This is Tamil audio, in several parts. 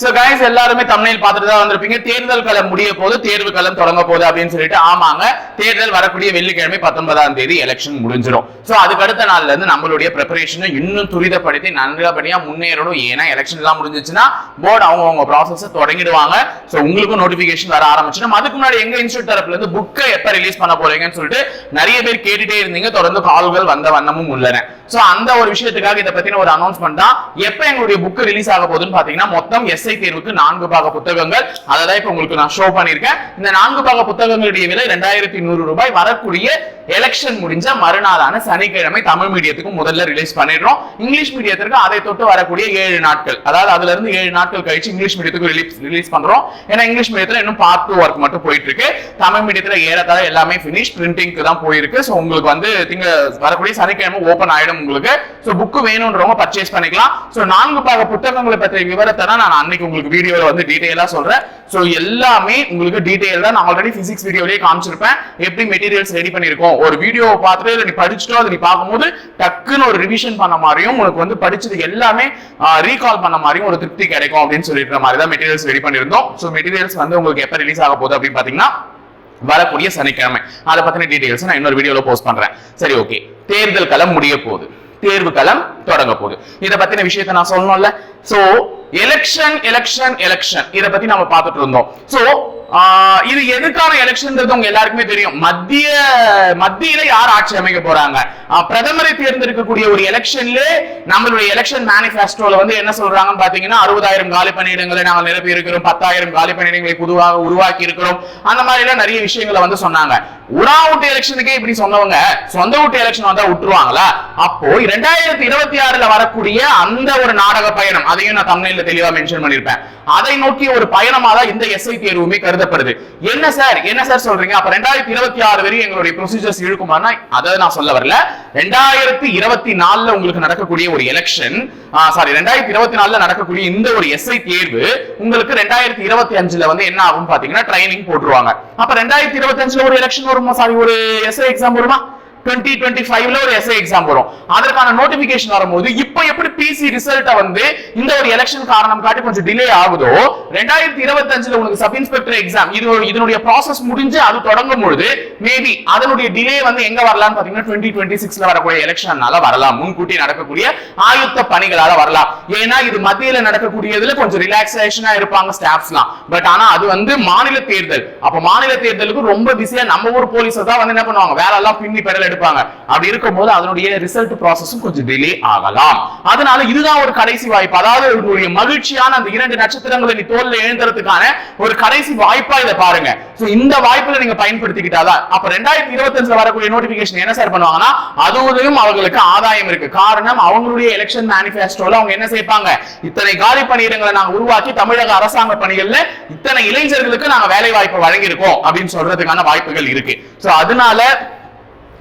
சோ கைஸ் எல்லாருமே தமிழில் பார்த்துட்டு தான் வந்திருப்பீங்க. தேர்தல் களம் முடிய போது தேர்வு களம் தொடங்க போகுது அப்படின்னு சொல்லிட்டு ஆமாங்க தேர்தல் வரக்கூடிய வெள்ளிக்கிழமை பத்தொன்பதாம் தேதி எலெக்ஷன் முடிஞ்சிடும். சோ அதுக்கு அடுத்த நாள்ல இருந்து நம்மளுடைய ப்ரிப்பரேஷனை இன்னும் துரிதப்படுத்தி நல்லபடியா முன்னேறணும். ஏன்னா எலெக்ஷன் எல்லாம் முடிஞ்சிச்சுன்னா போர்டு அவங்க அவங்க ப்ராசஸ் தொடங்கிடுவாங்க. சோ உங்களுக்கும் நோட்டிபிகேஷன் வர ஆரம்பிச்சிடும். அதுக்கு முன்னாடி எங்க இன்ஸ்டியூட் தரப்புல இருந்து புக்கை எப்ப ரிலீஸ் பண்ண போறீங்கன்னு சொல்லிட்டு நிறைய பேர் கேட்டுட்டே இருந்தீங்க. தொடர்ந்து கால்கள் வந்த வண்ணமும் உள்ளன. சோ அந்த ஒரு விஷயத்துக்காக இதை பத்தின ஒரு அனௌன்ஸ்மெண்ட் தான். எப்ப எங்களுடைய புக் ரிலீஸ் ஆக போகுதுன்னு பாத்தீங்கன்னா மொத்தம் எஸ் எஸ்ஐ தேர்வுக்கு நான்கு பாக புத்தகங்கள். அதை தான் இப்ப உங்களுக்கு நான் ஷோ பண்ணிருக்கேன் இந்த நான்கு பாக புத்தகங்களுடைய விலை ரெண்டாயிரத்தி நூறு ரூபாய். வரக்கூடிய எலெக்ஷன் முடிஞ்ச மறுநாளான சனிக்கிழமை தமிழ் மீடியத்துக்கும் முதல்ல ரிலீஸ் பண்ணிடுறோம். இங்கிலீஷ் மீடியத்திற்கு அதை தொட்டு வரக்கூடிய ஏழு நாட்கள். அதாவது அதுல இருந்து ஏழு நாட்கள் கழிச்சு இங்கிலீஷ் மீடியத்துக்கு ரிலீஸ் ரிலீஸ் பண்றோம். ஏன்னா இங்கிலீஷ் மீடியத்துல இன்னும் பார்ட் டூ ஒர்க் மட்டும் போயிட்டு இருக்கு தமிழ் மீடியத்துல ஏறத்தாழ எல்லாமே ஃபினிஷ் பிரிண்டிங்க்கு தான் போயிருக்கு. ஸோ உங்களுக்கு வந்து திங்க வரக்கூடிய சனிக்கிழமை ஓபன் ஆயிடும் உங்களுக்கு. ஸோ புக்கு வேணும்ன்றவங்க பர்ச்சேஸ் பண்ணிக்கலாம். ஸோ நான்கு பாக புத்தகங்களை பற்றிய விவரத்தை தான் நான் அன்னைக்கு உங்களுக்கு வீடியோல வந்து டீட்டெயிலாக சொல்றேன். ஸோ எல்லாமே உங்களுக்கு டீட்டெயில் தான் நான் ஆல்ரெடி பிசிக்ஸ் வீடியோலேயே காமிச்சிருப்பேன். எப்படி மெட்டீரியல்ஸ் ரெடி பண்ணியிருக்கோம்? ஒரு வீடியோவை பார்த்துட்டு இல்லை நீ படிச்சுட்டோ அதை நீ பார்க்கும்போது டக்குன்னு ஒரு ரிவிஷன் பண்ண மாதிரியும் உனக்கு வந்து படிச்சது எல்லாமே ரீகால் பண்ண மாதிரியும் ஒரு திருப்தி கிடைக்கும் அப்படின்னு சொல்லிட்டு மாதிரி தான் மெட்டீரியல்ஸ் ரெடி பண்ணியிருந்தோம். ஸோ மெட்டீரியல்ஸ் வந்து உங்களுக்கு எப்போ ரிலீஸ் ஆக போகுது அப்படின்னு பார்த்தீங்கன்னா வரக்கூடிய சனிக்கிழமை. அதை பத்தின டீடைல்ஸ் நான் இன்னொரு வீடியோவில் போஸ்ட் பண்றேன். சரி ஓகே தேர்தல் களம் முடிய போகுது. தேர்வு களம் தொடங்க போகுது. இதை பத்தின விஷயத்தை நான் சொல்லணும்ல. சோ எலெக்ஷன் எலெக்ஷன் எலெக்ஷன் இதை பத்தி நம்ம பார்த்துட்டு இருந்தோம். சோ இது எதுக்கான எலெக்ஷன் உங்க எல்லாருக்குமே தெரியும். மத்திய மத்தியில யார் ஆட்சி அமைக்க போறாங்க? பிரதமரை தேர்ந்தெடுக்கக்கூடிய ஒரு எலெக்ஷன்ல நம்மளுடைய எலெக்ஷன் மேனிபெஸ்டோல வந்து என்ன சொல்றாங்கன்னு பாத்தீங்கன்னா அறுபதாயிரம் காலி பணியிடங்களை நாங்கள் நிரப்பி இருக்கிறோம் பத்தாயிரம் காலி பணியிடங்களை புதுவாக உருவாக்கி இருக்கிறோம். அந்த மாதிரி எல்லாம் நிறைய விஷயங்களை வந்து சொன்னாங்க. உடா ஓட்டு எலெக்ஷனுக்கே இப்படி சொன்னவங்க சொந்த விட்டு எலெக்ஷன் வந்தா விட்டுருவாங்களா? அப்போ இரண்டாயிரத்தி இருபத்தி ஆறுல வரக்கூடிய அந்த ஒரு நாடக பயணம் அதையும் நான் தமிழ்ல தெளிவா மென்ஷன் பண்ணிருப்பேன். அதை நோக்கி ஒரு பயணமா தான் இந்த எஸ்ஐ தேர்வுமே கருதப்படுது. என்ன சார்? என்ன சார் சொல்றீங்க? அப்ப ரெண்டாயிரத்தி இருபத்தி ஆறு வரையும் எங்களுடைய ப்ரொசீஜர்ஸ் இழுக்குமானா அதை நான் சொல்ல வரல. ரெண்டாயிரத்தி இருபத்தி நாலுல உங்களுக்கு நடக்கக்கூடிய ஒரு எலெக்ஷன் சாரி ரெண்டாயிரத்தி இருபத்தி நாலுல நடக்கக்கூடிய இந்த ஒரு எஸ்ஐ தேர்வு உங்களுக்கு ரெண்டாயிரத்தி இருபத்தி அஞ்சுல வந்து என்ன ஆகும் பாத்தீங்கன்னா ட்ரைனிங் போட்டுருவாங்க. அப்ப ரெண்டாயிரத்தி இருபத்தி அஞ்சுல ஒரு எலெக்ஷன் வருமா? சாரி ஒரு எஸ்ஐ எக்ஸாம் வருமா? டுவெண்ட்டி டுவெண்ட்டி ஃபைவ்ல ஒரு எஸ்ஐ எக்ஸாம் வரும். அதற்கான நோட்டிபிகேஷன் வரும்போது இப்போ எப்படி பிசி ரிசல்ட்டை வந்து இந்த ஒரு எலெக்ஷன் காரணம் காட்டி கொஞ்சம் டிலே ஆகுதோ ரெண்டாயிரத்தி இருபத்தி அஞ்சுல உனக்கு சப் இன்ஸ்பெக்டர் எக்ஸாம் இது இதனுடைய ப்ராசஸ் முடிஞ்சு அது தொடங்கும் பொழுது மேபி அதனுடைய டிலே வந்து எங்க வரலாம்னு பாத்தீங்கன்னா டுவெண்ட்டி டுவெண்ட்டி சிக்ஸ்ல வரக்கூடிய எலெக்ஷனால வரலாம். முன்கூட்டி நடக்கக்கூடிய ஆயுத்த பணிகளால வரலாம். ஏன்னா இது மத்தியில நடக்கக்கூடியதுல கொஞ்சம் ரிலாக்ஸேஷனா இருப்பாங்க ஸ்டாஃப்ஸ்லாம் பட் ஆனா அது வந்து மாநில தேர்தல். அப்ப மாநில தேர்தலுக்கு ரொம்ப பிஸியா நம்ம ஊர் போலீஸ் தான் வந்து என்ன பண்ணுவாங்க? வேலை எல்லாம் பின்னி பெடல் எடுப்பாங்க. அப்படி இருக்கும்போது அதனுடைய ரிசல்ட் ப்ராசஸும் கொஞ்சம் டிலே ஆகலாம். அதனால இதுதான் ஒரு கடைசி வாய்ப்பு. அதாவது உங்களுடைய மகிழ்ச்சியான அந்த இரண்டு நட்சத்திரங்களை நீ தோல்ல எழுந்துறதுக்கான ஒரு கடைசி வாய்ப்பா இதை பாருங்க. ஸோ இந்த வாய்ப்புல நீங்க பயன்படுத்திக்கிட்டாதான் அப்ப ரெண்டாயிரத்தி இருபத்தஞ்சுல வரக்கூடிய நோட்டிபிகேஷன் என்ன சார் பண்ணுவாங்கன்னா அதுவும் அவங்களுக்கு ஆதாயம் இருக்கு. காரணம் அவங்களுடைய எலெக்ஷன் மேனிபெஸ்டோல அவங்க என்ன சேர்ப்பாங்க? இத்தனை காலி பணியிடங்களை நாங்க உருவாக்கி தமிழக அரசாங்க பணிகள்ல இத்தனை இளைஞர்களுக்கு நாங்க வேலை வாய்ப்பு வழங்கியிருக்கோம் அப்படின்னு சொல்றதுக்கான வாய்ப்புகள் இருக்கு. ஸோ அதனால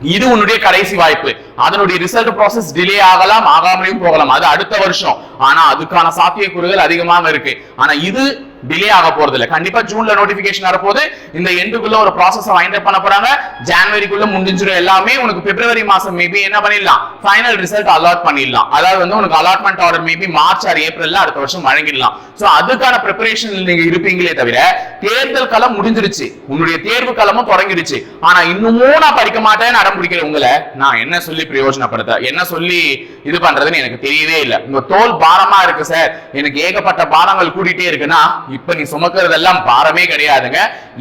இது உன்னுடைய கடைசி வாய்ப்பு. அதனுடைய ரிசல்ட் ப்ராசஸ் டிலே ஆகலாம் ஆகாமலையும் போகலாம். அது அடுத்த வருஷம். ஆனா அதுக்கான சாத்தியக்கூறுகள் அதிகமாக இருக்கு. ஆனா இது டிலே ஆக போறது இல்லை கண்டிப்பா ஜூன்ல நோட்டிபிகேஷன் வரப்போது இந்த எண்டுக்குள்ள ஒரு ப்ராசஸ் வைண்ட் அப் பண்ண போறாங்க. ஜான்வரிக்குள்ள முடிஞ்சிடும் எல்லாமே. உனக்கு பிப்ரவரி மாசம் மேபி என்ன பண்ணிடலாம்? ஃபைனல் ரிசல்ட் அலாட் பண்ணிடலாம். அதாவது வந்து உனக்கு allotment order maybe March or ஏப்ரல்ல அடுத்த வருஷம் வழங்கிடலாம். சோ அதுக்கான ப்ரிப்பரேஷன் நீங்க இருப்பீங்களே தவிர தேர்தல் களம் முடிஞ்சிருச்சு. உன்னுடைய தேர்வு களமும் தொடங்கிடுச்சு ஆனா இன்னமும் நான் படிக்க மாட்டேன்னு அடம் பிடிக்கிற உங்களை. நான் என்ன சொல்லி பிரயோஜனப்படுத்த என்ன சொல்லி இது பண்றதுன்னு எனக்கு தெரியவே இல்லை. உங்க தோல் பாரமா இருக்கு சார் எனக்கு ஏகப்பட்ட பாரங்கள் கூட்டிகிட்டே இருக்குன்னா இப்ப நீ சுமக்கிறதெல்லாம் பாரமே கிடையாதுங்க.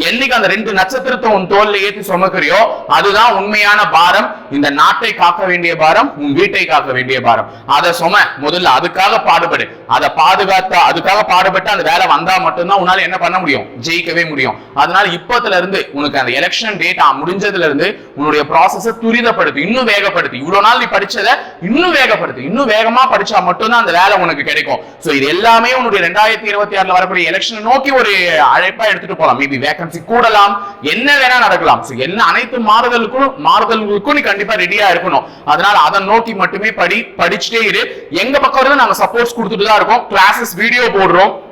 என்னைக்கு அந்த ரெண்டு நட்சத்திரத்தை உன் தோல்ல ஏத்தி சுமக்கிறியோ அதுதான் உண்மையான பாரம். இந்த நாட்டை காக்க வேண்டிய பாரம் உன் வீட்டை காக்க வேண்டிய பாரம். அதை சும முதல்ல அதுக்காக பாடுபடு. அதை பாதுகாத்த அதுக்காக பாடுபட்டு அந்த வேலை வந்தா மட்டும்தான் உன்னால என்ன பண்ண முடியும்? ஜெயிக்கவே முடியும். அதனால இப்பத்துல இருந்து உனக்கு அந்த எலெக்ஷன் டேட் முடிஞ்சதுல இருந்து உன்னுடைய ப்ராசஸ துரிதப்படுத்து இன்னும் வேகப்படுத்து. இவ்வளவு நாள் நீ படிச்சதை இன்னும் வேகப்படுத்து. இன்னும் வேகமா படிச்சா மட்டும்தான் அந்த வேலை உனக்கு கிடைக்கும். சோ இது எல்லாமே உன்னுடைய ரெண்டாயிரத்தி இருபத்தி ஆறுல வரக்கூடிய எலெக்ஷன் நோக்கி ஒரு அழைப்பா எடுத்துட்டு போகலாம் மேபி வேகன்சி கூடலாம். என்ன வேணா நடக்கலாம். So, என்ன அனைத்து மாறுதலுக்கும் மாறுதல்களுக்கும் நீ கண்டிப்பா ரெடியா இருக்கணும். அதனால அதை நோக்கி மட்டுமே படி படிச்சுட்டே இரு. எங்க பக்கம் இருந்து நாங்க சப்போர்ட்ஸ் கொடுத்துட்டு தான் இருக்கோம். கிளாஸஸ் வீடியோ போடுறோம்.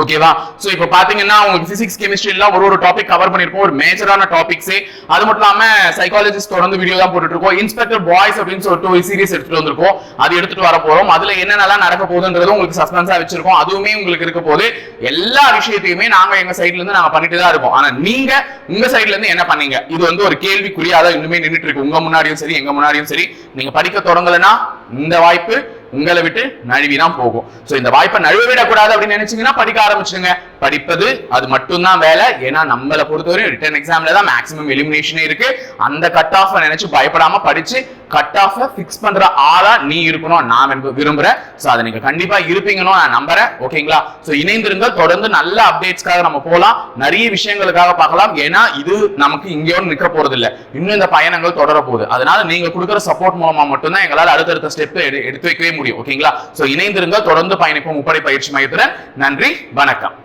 ஓகேவா சோ இப்போ பாத்தீங்கன்னா உங்களுக்கு பிசிக்ஸ் கெமிஸ்ட்ரி எல்லாம் ஒரு ஒரு டாபிக் கவர் பண்ணிருக்கோம் ஒரு மேஜரான டாபிக்ஸே அது மட்டும் இல்லாம சைக்காலஜிஸ்ட் தொடர்ந்து வீடியோ தான் போட்டுட்டு இருக்கோம் இன்ஸ்பெக்டர் பாய்ஸ் அப்படின்னு சொல்லிட்டு ஒரு சீரிஸ் எடுத்துட்டு வந்திருக்கோம். அது எடுத்துட்டு வர போறோம். அதுல என்னென்னலாம் நடக்க போகுதுன்றது உங்களுக்கு சஸ்பென்ஸா வச்சிருக்கோம். அதுவுமே உங்களுக்கு இருக்க போது எல்லா விஷயத்தையுமே நாங்க எங்க சைடுல இருந்து நாங்க பண்ணிட்டு தான் இருக்கோம். ஆனா நீங்க உங்க சைடுல இருந்து என்ன பண்ணீங்க? இது வந்து ஒரு கேள்விக்குறியாதான் இன்னுமே நின்றுட்டு இருக்கு. உங்க முன்னாடியும் சரி எங்க முன்னாடியும் சரி. நீங்க படிக்க தொடங்கலைன்னா இந்த வாய்ப்பு உங்களை விட்டு நழுவி தான் போகும். சோ இந்த வாய்ப்பை நழுவ விடக்கூடாது அப்படின்னு நினைச்சீங்கன்னா படிக்க ஆரம்பிச்சுங்க படிப்பது அது மட்டும்தான் வேலை. ஏன்னா நம்மளை பொறுத்தவரையும் ரிட்டர்ன் எக்ஸாம்ல தான் மேக்ஸிமம் எலிமினேஷனே இருக்கு. அந்த கட் ஆஃப் நினைச்சு பயப்படாம படிச்சு கட் ஆஃப் ஃபிக்ஸ் பண்ற ஆளா நீ இருக்கணும் நான் என்பது விரும்புறேன். சோ அதை நீங்க கண்டிப்பா இருப்பீங்கன்னு நான் நம்புறேன். ஓகேங்களா சோ இணைந்திருங்க தொடர்ந்து நல்ல அப்டேட்ஸ்க்காக நம்ம போகலாம் நிறைய விஷயங்களுக்காக பார்க்கலாம். ஏன்னா இது நமக்கு இங்கேயும் நிக்க போறது இல்ல இன்னும் இந்த பயணங்கள் தொடர போகுது. அதனால நீங்க கொடுக்குற சப்போர்ட் மூலமா மட்டும்தான் எங்களால் அடுத்தடுத்த ஸ்டெப் எடுத்து வைக்கவே முடியும். ஓகேங்களா சோ இணைந்திருங்க தொடர்ந்து பயணிப்போம். முப்படை பயிற்சி மையத்துடன். நன்றி. வணக்கம்.